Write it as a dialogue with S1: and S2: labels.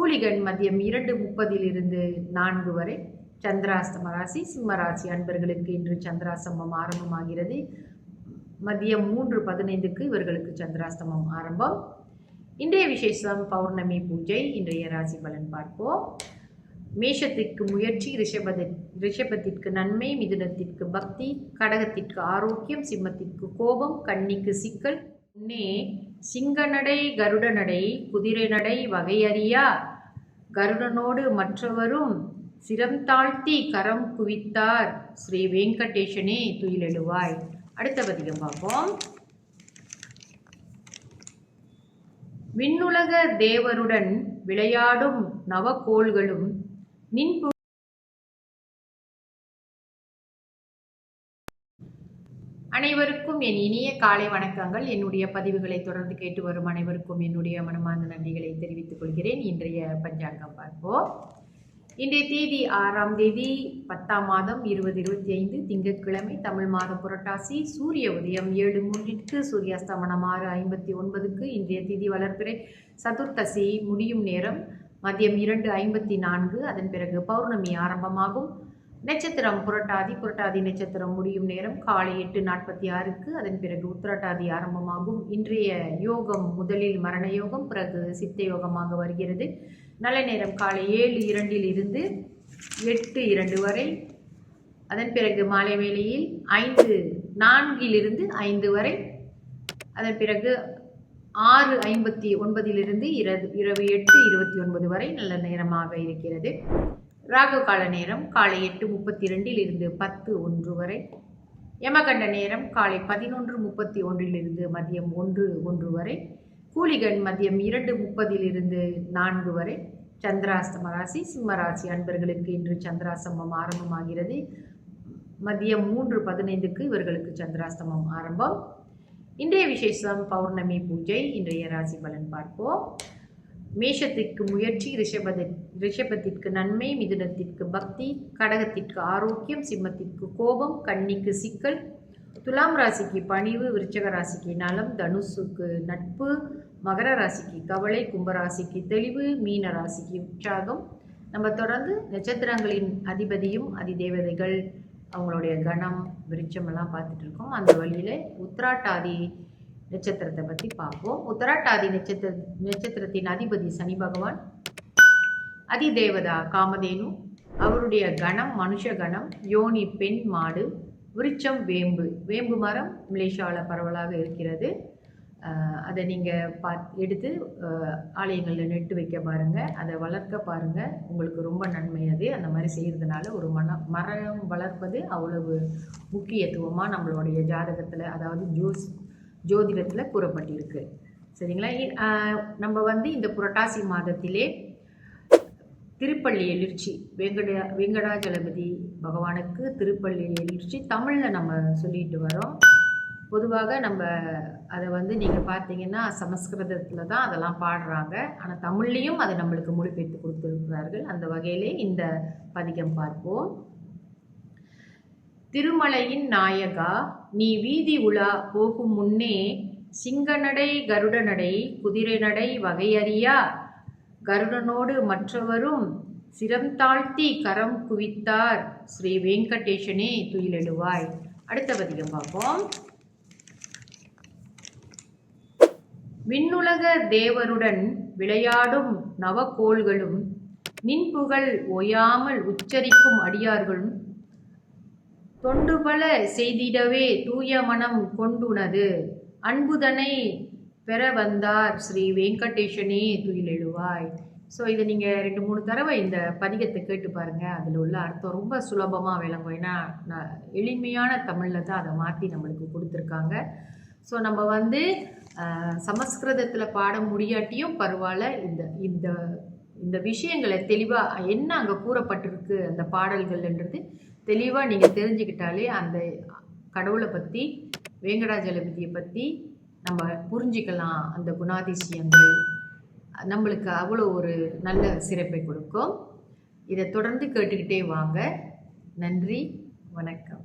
S1: கூலிகன் மதியம் இரண்டு முப்பதிலிருந்து நான்கு வரை சந்திராஸ்தம ராசி சிம்ம ராசி அன்பர்களுக்கு இன்று சந்திராசிரமம் ஆரம்பமாகிறது. மதியம் மூன்று பதினைந்துக்கு இவர்களுக்கு சந்திராஸ்தமம் ஆரம்பம். இன்றைய விசேஷம் பௌர்ணமி பூஜை. இன்றைய ராசி பலன் பார்ப்போம். மேஷத்திற்கு முயற்சி ரிஷபத ரிஷபத்திற்கு நன்மை மிதுனத்திற்கு பக்தி கடகத்திற்கு ஆரோக்கியம் சிம்மத்திற்கு கோபம் கன்னிக்கு சிக்கல். முன்னே சிங்க நடை கருட நடை குதிரை நடை வகையறியா? கருடனோடு மற்றவரும் சிரம் தாழ்த்தி கரம் குவித்தார். ஸ்ரீ வெங்கடேஷனே துயிலெழுவாய். அடுத்த பதிகம் பார்ப்போம். விண்ணுலக தேவருடன் விளையாடும் நவக்கோள்களும் நின்பு அனைவருக்கும் என் இனிய காலை வணக்கங்கள். என்னுடைய பதிவுகளை தொடர்ந்து கேட்டு வரும் அனைவருக்கும் என்னுடைய மனமார்ந்த நன்றிகளை தெரிவித்துக் கொள்கிறேன். இன்றைய பஞ்சாங்கம் பார்ப்போம். இன்றைய தேதி ஆறாம் தேதி பத்தாம் மாதம் இருபது இருபத்தி ஐந்து திங்கட்கிழமை தமிழ் மாதம் புரட்டாசி சூரிய உதயம் ஏழு மூன்றிற்கு சூரியாஸ்தமனம் ஆறு ஐம்பத்தி ஒன்பதுக்கு இன்றைய தேதி வளர்ப்பிறை சதுர்த்தசி முடியும் நேரம் மதியம் இரண்டு ஐம்பத்தி நான்கு அதன் பிறகு பௌர்ணமி ஆரம்பமாகும். நட்சத்திரம் புரட்டாதி புரட்டாதி நட்சத்திரம் முடியும் நேரம் காலை எட்டு நாற்பத்தி ஆறுக்கு. அதன் பிறகு உத்திரட்டாதி ஆரம்பமாகும். இன்றைய யோகம் முதலில் மரண யோகம் பிறகு சித்த யோகமாக வருகிறது. நல்ல நேரம் காலை ஏழு இரண்டில் இருந்து எட்டு இரண்டு வரை. அதன் பிறகு மாலை வேளையில் ஐந்து நான்கிலிருந்து ஐந்து வரை. அதன் பிறகு ஆறு ஐம்பத்தி ஒன்பதிலிருந்து இரவு இரவு எட்டு இருபத்தி ஒன்பது வரை நல்ல நேரமாக இருக்கிறது. ராகு கால நேரம் காலை எட்டு முப்பத்தி ரெண்டில் இருந்து பத்து ஒன்று வரை. யமகண்ட நேரம் காலை பதினொன்று முப்பத்தி ஒன்றிலிருந்து மதியம் ஒன்று ஒன்று வரை. கூலிகன் மதியம் இரண்டு முப்பதிலிருந்து நான்கு வரை. சந்திராஸ்தம ராசி சிம்ம ராசி அன்பர்களுக்கு இன்று சந்திராசிரமம் ஆரம்பமாகிறது. மதியம் மூன்று பதினைந்துக்கு இவர்களுக்கு சந்திராஸ்தமம் ஆரம்பம். இன்றைய விசேஷம் பௌர்ணமி பூஜை. இன்றைய ராசி பலன் பார்ப்போம். மேஷத்திற்கு முயற்சி ரிஷபதி ரிஷபத்திற்கு நன்மை மிதுனத்திற்கு பக்தி கடகத்திற்கு ஆரோக்கியம் சிம்மத்திற்கு கோபம் கன்னிக்கு சிக்கல் துலாம் ராசிக்கு பணிவு விருச்சக ராசிக்கு நலம் தனுசுக்கு நட்பு மகர ராசிக்கு கவலை கும்பராசிக்கு தெளிவு மீன ராசிக்கு உற்சாகம். நம்ம தொடர்ந்து நட்சத்திரங்களின் அதிபதியும் அதிதேவதைகள் அவங்களுடைய கணம் விருட்சமெல்லாம் பார்த்துட்டு இருக்கோம். அந்த வழியில் உத்ராட்டாதி நட்சத்திரத்தை பற்றி பார்ப்போம். உத்தராட்டாதி நட்சத்திர நட்சத்திரத்தின் அதிபதி சனி பகவான் அதிதேவதா காமதேனு அவருடைய கணம் மனுஷ கணம் யோனி பெண் மாடு விருச்சம் வேம்பு வேம்பு மரம் மலேசியாவில் பரவலாக இருக்கிறது. அதை நீங்கள் பா எடுத்து ஆலயங்களில் நெட்டு வைக்க பாருங்கள் அதை வளர்க்க பாருங்கள் உங்களுக்கு ரொம்ப நன்மை அது. அந்த மாதிரி செய்கிறதுனால ஒரு மன மரம் வளர்ப்பது அவ்வளவு முக்கியத்துவமாக நம்மளுடைய ஜாதகத்தில் அதாவது ஜோஸ் ஜோதிடத்தில் கூறப்பட்டிருக்கு. சரிங்களா? நம்ம வந்து இந்த புரட்டாசி மாதத்திலே திருப்பள்ளி எழுச்சி வெங்கட வெங்கடாஜலபதி பகவானுக்கு திருப்பள்ளி எழுச்சி தமிழில் நம்ம சொல்லிட்டு வரோம். பொதுவாக நம்ம அதை வந்து நீங்கள் பார்த்தீங்கன்னா சமஸ்கிருதத்தில் தான் அதெல்லாம் பாடுறாங்க. ஆனால் தமிழ்லேயும் அதை நம்மளுக்கு மொழிபெயர்த்து கொடுத்துருக்கிறார்கள். அந்த வகையிலே இந்த பதிகம் பார்ப்போம். திருமலையின் நாயகா நீ வீதி உலா போகும் முன்னே சிங்கநடை கருடநடை குதிரை நடை வகையறியா? கருடனோடு மற்றவரும் சிரம் தாழ்த்தி கரம் குவித்தார். ஸ்ரீ வெங்கடேஷனே துயிலெழுவாய். அடுத்த பதிகம் பார்ப்போம். விண்ணுலக தேவருடன் விளையாடும் நவக்கோள்களும் நின்புகள் ஓயாமல் உச்சரிக்கும் அடியார்களும் தொண்டுபல செய்திடவே தூய மனம் கொண்டுனது. அன்புதனை பெற வந்தார் ஸ்ரீ வெங்கடேஷனே துயிலெழுவாய். ஸோ இதை நீங்கள் ரெண்டு மூணு தடவை இந்த பதிகத்தை கேட்டு பாருங்கள் அதில் உள்ள அர்த்தம் ரொம்ப சுலபமாக விளங்கும். ஏன்னா நான் எளிமையான தமிழில் தான் அதை மாற்றி நம்மளுக்கு கொடுத்துருக்காங்க. ஸோ நம்ம வந்து சமஸ்கிருதத்தில் பாட முடியாட்டியும் பரவாயில்ல. இந்த இந்த இந்த விஷயங்களை தெளிவாக என்ன அங்கே கூறப்பட்டிருக்கு அந்த பாடல்கள்ன்றது தெளிவாக நீங்கள் தெரிஞ்சுக்கிட்டாலே அந்த கடவுளை பற்றி வேங்கடாஜலபதியை பற்றி நம்ம புரிஞ்சிக்கலாம் அந்த குணாதிசயங்கள். நம்மளுக்கு அவ்வளோ ஒரு நல்ல சிறப்பை கொடுக்கும். இதை தொடர்ந்து கேட்டுக்கிட்டே வாங்க. நன்றி வணக்கம்.